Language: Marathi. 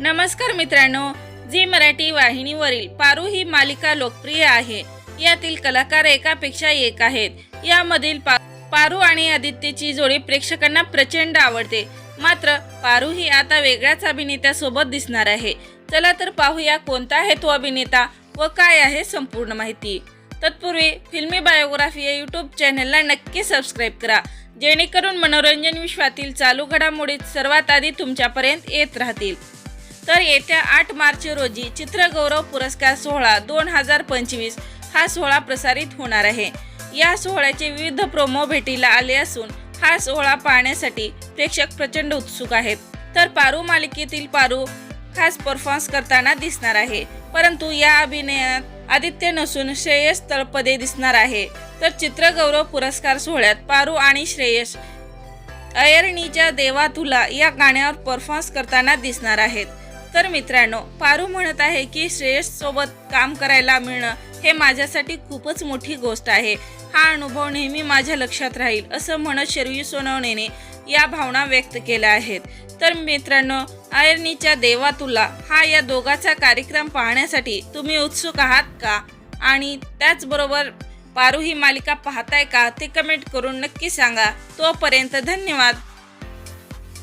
नमस्कार मित्रांनो झी मराठी वाहिनीवरील पारू ही मालिका लोकप्रिय आहे. यातील कलाकार एकापेक्षा एक आहेत. यामधील पा पारू आणि आदित्यची जोडी प्रेक्षकांना प्रचंड आवडते. मात्र पारू ही आता वेगळ्याच अभिनेत्यासोबत दिसणार आहे. चला तर पाहूया कोणता आहे तो अभिनेता व काय आहे संपूर्ण माहिती. तत्पूर्वी फिल्मी बायोग्राफी या यूट्यूब चॅनलला नक्की सबस्क्राईब करा. जेणेकरून मनोरंजन विश्वातील चालू घडामोडीत सर्वात आधी तुमच्यापर्यंत येत राहतील. तर येत्या आठ मार्च रोजी चित्रगौरव पुरस्कार सोहळा दोन हजार पंचवीस हा सोहळा प्रसारित होणार आहे. या सोहळ्याचे विविध प्रोमो भेटीला आले असून हा सोहळा पाहण्यासाठी प्रेक्षक प्रचंड उत्सुक आहेत. तर पारू मालिकेतील पारू खास परफॉर्मन्स करताना दिसणार आहे. परंतु या अभिनयात आदित्य नसून श्रेयस तळपदे दिसणार आहे. तर चित्रगौरव पुरस्कार सोहळ्यात पारू आणि श्रेयस अयरणीच्या देवा तुला या गाण्यावर परफॉर्मन्स करताना दिसणार आहेत. तर मित्रांनो पारू म्हणत आहे की श्रेयस सोबत काम करायला मिळणं हे माझ्यासाठी खूपच मोठी गोष्ट आहे. हा अनुभव नेहमी माझ्या लक्षात राहील असं म्हणत शर्वी सोनवणेने या भावना व्यक्त केल्या आहेत. तर मित्रांनो आयरणीच्या देवा तुला हा या दोघाचा कार्यक्रम पाहण्यासाठी तुम्ही उत्सुक आहात का? आणि त्याचबरोबर पारू ही मालिका पाहताय का ते कमेंट करून नक्की सांगा. तोपर्यंत धन्यवाद.